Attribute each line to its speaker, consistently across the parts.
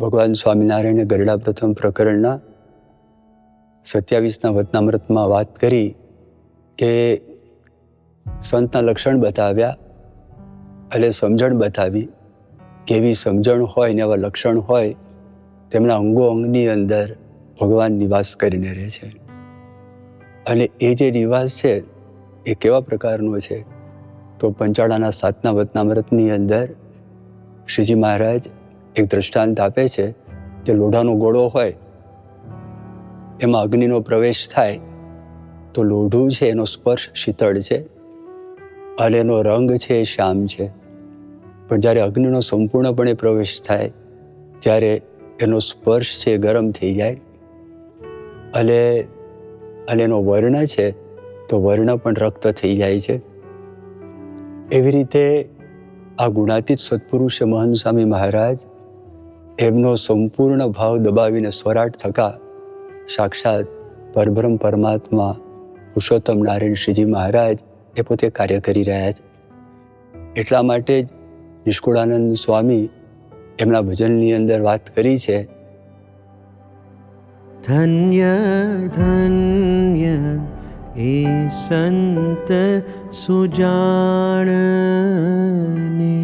Speaker 1: ભગવાન સ્વામિનારાયણે ગરડા પ્રથમ પ્રકરણના સત્યાવીસના વતનામૃતમાં વાત કરી કે સંતના લક્ષણ બતાવ્યા એટલે સમજણ બતાવી કેવી સમજણ હોય ને એવા લક્ષણ હોય તેમના અંગો અંગની અંદર ભગવાન નિવાસ કરીને રહે છે. અને એ જે નિવાસ છે એ કેવા પ્રકારનો છે? તો પંચાળાના સાતના વતનામૃતની અંદર શ્રીજી મહારાજ એક દ્રષ્ટાંત આપે છે કે લોઢાનો ગોળો હોય, એમાં અગ્નિનો પ્રવેશ થાય, તો લોઢું છે, એનો સ્પર્શ શીતળ છે, અને એનો રંગ છે એ શ્યામ છે. પણ જ્યારે અગ્નિનો સંપૂર્ણપણે પ્રવેશ થાય, ત્યારે એનો સ્પર્શ છે એ ગરમ થઈ જાય. અને અને એનો વર્ણ છે, તો વર્ણ પણ રક્ત થઈ જાય છે. એવી રીતે આ ગુણાતીત સત્પુરુષ મહન સ્વામી મહારાજ એમનો સંપૂર્ણ ભાવ દબાવીને સ્વરાટ થકા સાક્ષાત પરબ્રહ્મ પરમાત્મા પુરુષોત્તમ નારાયણ શ્રીજી મહારાજ એ પોતે કાર્ય કરી રહ્યા છે. એટલા માટે જ નિષ્કુળાનંદ સ્વામી એમના ભજનની અંદર વાત કરી છે.
Speaker 2: ધન્ય ધન્ય એ સંત સુજાણને.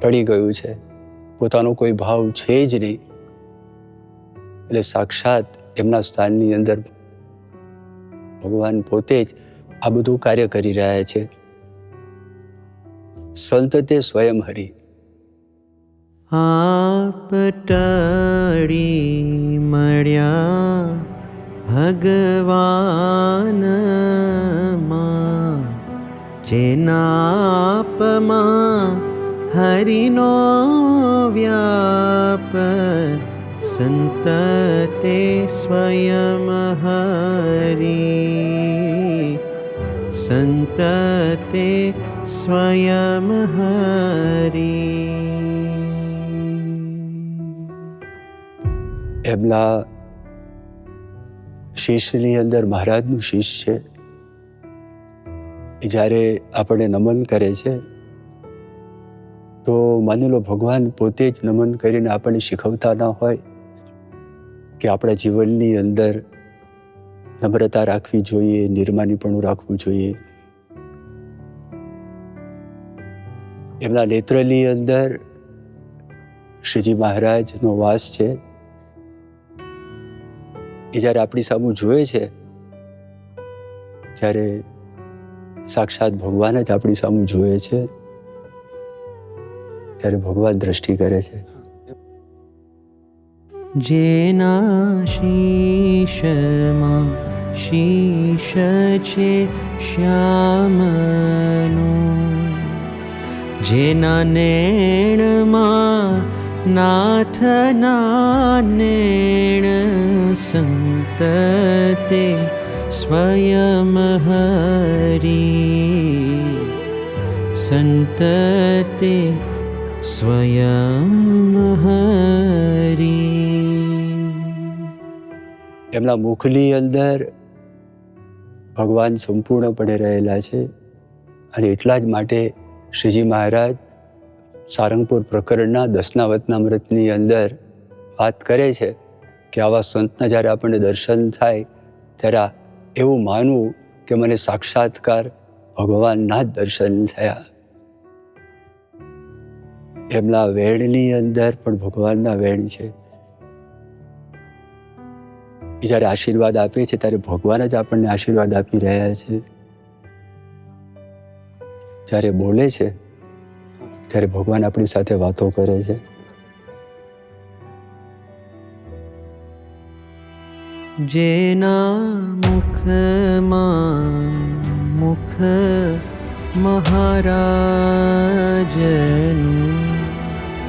Speaker 1: ટળી ગયું છે. પોતાનો કોઈ ભાવ છે જ નહીં. એટલે સાક્ષાત એમના સ્થાનની અંદર ભગવાન પોતે જ આ બધું કાર્ય કરી રહ્યા છે. સંત તે સ્વયં હરી.
Speaker 2: આપ મળ્યા જેના જેનાપમાં હરિનો વ્યાપ સંત તે સ્વયં હરી સંત તે સ્વયં હરી
Speaker 1: એમના શિષ્યની અંદર મહારાજનું શિષ્ય છે. જ્યારે આપણને નમન કરે છે તો માની લો ભગવાન પોતે જ નમન કરીને આપણને શીખવતા ના હોય કે આપણા જીવનની અંદર નમ્રતા રાખવી જોઈએ, નિર્માનીપણું રાખવું જોઈએ. એમના નેત્રની અંદર શ્રીજી મહારાજનો વાસ છે. એ જ્યારે આપણી સામું જુએ છે, ત્યારે સાક્ષાત ભગવાન જ આપણી સામું જુએ છે. ત્યારે ભગવાન દ્રષ્ટિ કરે છે.
Speaker 2: જેના શીશમાં શીશ છે શ્યામનું, જેના નેણમાં નાથના નેણ સંત તે સ્વયં હરી સંત તે સ્વયં હરી
Speaker 1: એમના મુખની અંદર ભગવાન સંપૂર્ણપણે રહેલા છે અને એટલા જ માટે શ્રીજી મહારાજ સારંગપુર પ્રકરણના દસના વતનામૃતની અંદર વાત કરે છે કે આવા સંતના જ્યારે આપણને દર્શન થાય ત્યારે એવું માનવું કે મને સાક્ષાત્કાર ભગવાનના જ દર્શન થયા. એમના વેણની અંદર પણ ભગવાનના વેણ છે. એ જ્યારે આશીર્વાદ આપે છે, ત્યારે ભગવાન જ આપણને આશીર્વાદ આપી રહ્યા છે. જ્યારે બોલે છે, ત્યારે ભગવાન આપણી સાથે વાતો કરે છે.
Speaker 2: જેના મુખમાં મુખ મહારાજનું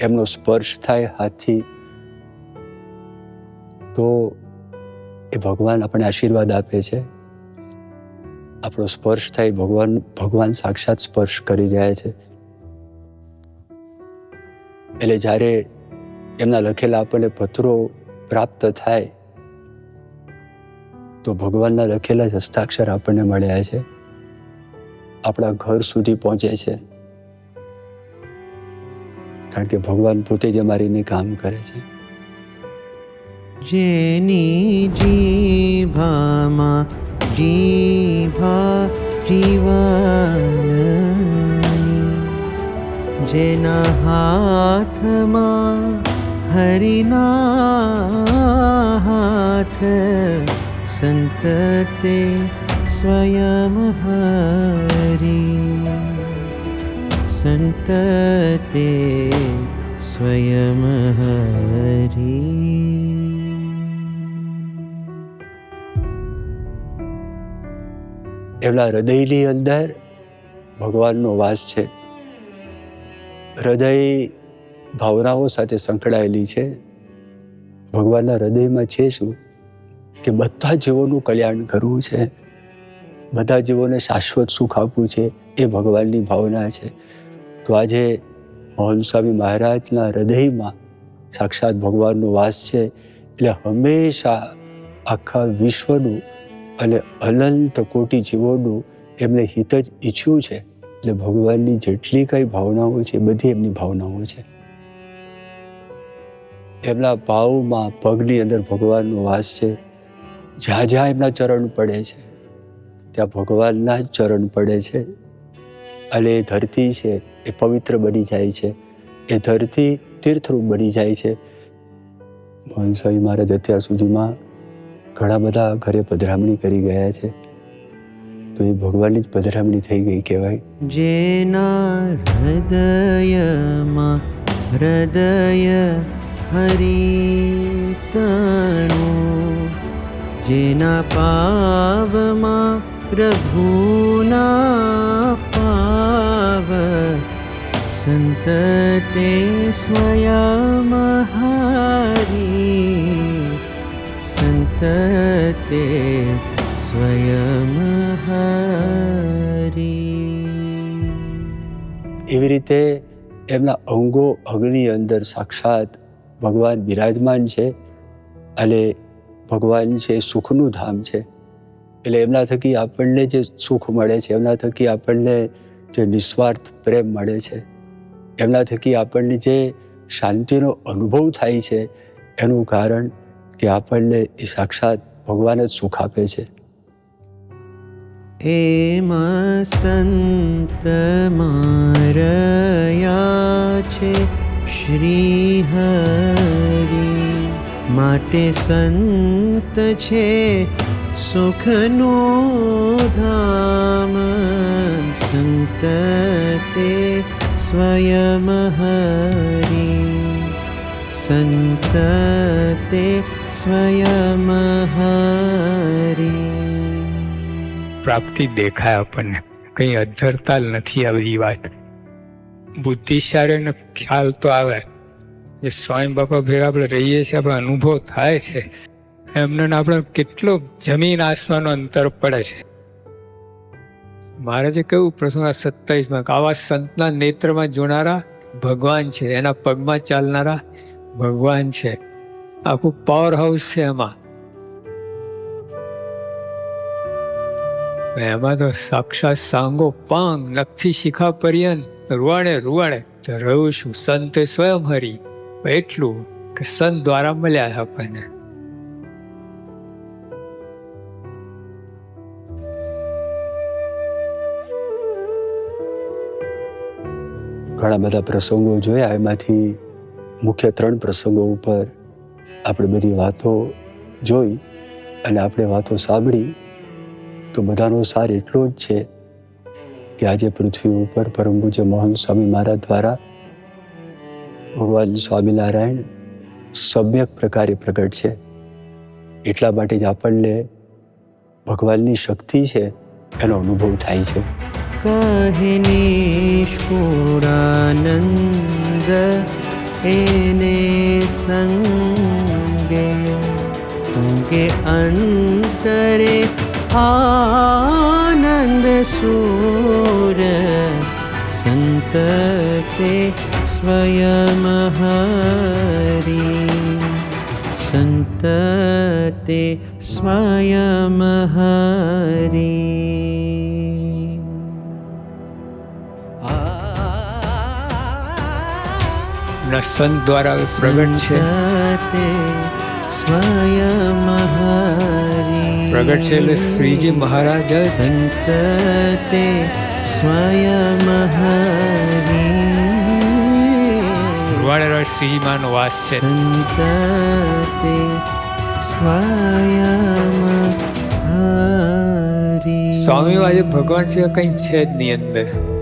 Speaker 1: એમનો સ્પર્શ થાય હાથથી, તો એ ભગવાન આપણને આશીર્વાદ આપે છે. આપણો સ્પર્શ થાય, ભગવાન ભગવાન સાક્ષાત સ્પર્શ કરી રહ્યા છે. એટલે જ્યારે એમના લખેલા આપણને પત્રો પ્રાપ્ત થાય, તો ભગવાનના લખેલા જ હસ્તાક્ષર આપણને મળ્યા છે. આપણા ઘર સુધી પહોંચે છે. કારણ કે ભગવાન પોતે જ અમારીને કામ કરે છે.
Speaker 2: જેની જીભામાં જીભા જીવન, જેના હાથમાં હરિના હાથ સંતતે સ્વયં હરી. સંતતે સ્વયં હરી
Speaker 1: એમના હૃદયની અંદર ભગવાનનો વાસ છે. હૃદય ભાવનાઓ સાથે સંકળાયેલી છે. ભગવાનના હૃદયમાં છે શું? કે બધા જીવોનું કલ્યાણ કરવું છે. બધા જીવોને શાશ્વત સુખ આપવું છે. એ ભગવાનની ભાવના છે. તો આજે મોહન સ્વામી મહારાજના હૃદયમાં સાક્ષાત ભગવાનનો વાસ છે. એટલે હંમેશા આખા વિશ્વનું અને અનંત કોટી જીવોનું એમને હિત જ ઈચ્છ્યું છે. એટલે ભગવાનની જેટલી કંઈ ભાવનાઓ છે બધી એમની ભાવનાઓ છે. એમના ભાવમાં પગની અંદર ભગવાનનો વાસ છે. જ્યાં જ્યાં એમના ચરણ પડે છે, ત્યાં ભગવાનના જ ચરણ પડે છે. અને એ ધરતી છે એ પવિત્ર બની જાય છે. એ ધરતી તીર્થરૂપ બની જાય છે. મોહન મહારાજ અત્યાર સુધીમાં ઘણા બધા ઘરે પધરામણી કરી ગયા છે. તો એ ભગવાનની જ પધરામણી થઈ ગઈ કહેવાય.
Speaker 2: જેના હૃદયમાં હૃદય હરિતણો, જેના પાવમાં પ્રભુના સ્વયં હરી સંતતે સ્વયં
Speaker 1: એવી રીતે એમના અંગો અગ્નિ અંદર સાક્ષાત ભગવાન બિરાજમાન છે અને ભગવાન છે સુખનું ધામ છે. એટલે એમના થકી આપણને જે સુખ મળે છે, એમના થકી આપણને જે નિસ્વાર્થ પ્રેમ મળે છે એમના થકી આપણને જે શાંતિનો અનુભવ થાય છે, એનું કારણ કે આપણને એ સાક્ષાત ભગવાન જ સુખ આપે છે.
Speaker 2: એમાં સંત છે શ્રી હરિ માટે સંત છે સુખનું ધામ. સંત તે સ્વયં હરિ
Speaker 3: પ્રાપ્તિ દેખાય આપણને કંઈ અધરતા નથી આવી વાત બુદ્ધિશાળીને ખ્યાલ તો આવે જે સ્વામી બાપા ભેગા આપણે રહીએ છીએ આપણે અનુભવ થાય છે એમને આપણે કેટલો જમીન આસમાનનો અંતર પડે છે
Speaker 4: મહારાજે કહ્યું પ્રસંગ સત્તાવીસમાં આવા સંતના નેત્રમાં જોનારા ભગવાન છે, એના પગમાં ચાલનારા ભગવાન છે. આખું પાવર હાઉસ છે એમાં. એમાં તો સાક્ષાત સાંગો પાંગ, નખથી શિખા પર્યંત રૂવાણે રૂવાણે રહ્યું છું. સંત સ્વયં હરી, એટલું કે સંત દ્વારા મળ્યા આપણને.
Speaker 1: ઘણા બધા પ્રસંગો જોયા. એમાંથી મુખ્ય ત્રણ પ્રસંગો ઉપર આપણે બધી વાતો જોઈ અને આપણે વાતો સાંભળી. તો બધાનો સાર એટલો જ છે કે આજે પૃથ્વી ઉપર પરમ પૂજ્ય મોહન સ્વામી મહારાજ દ્વારા ભગવાન સ્વામિનારાયણ સમ્યક પ્રકારે પ્રગટ છે. એટલા માટે જ આપણને ભગવાનની શક્તિ છે, એનો અનુભવ થાય છે.
Speaker 2: कहिनीश्वर एने सङ्गे तुगे अन्तरे आनन्द सूर सन्तते स्वयमहरि सन्तते स्वयमहरी
Speaker 4: ના સંત દ્વારા પ્રગટ છે. પ્રગટ છે એટલે શ્રીજી મહારાજ
Speaker 2: સંત તે સ્વયં હરી
Speaker 4: રૂવાડેરા વાસ છે.
Speaker 2: સંત તે સ્વયં
Speaker 4: સ્વામી આજે ભગવાન સિવાય કંઈ છે જ નહીં અંદર.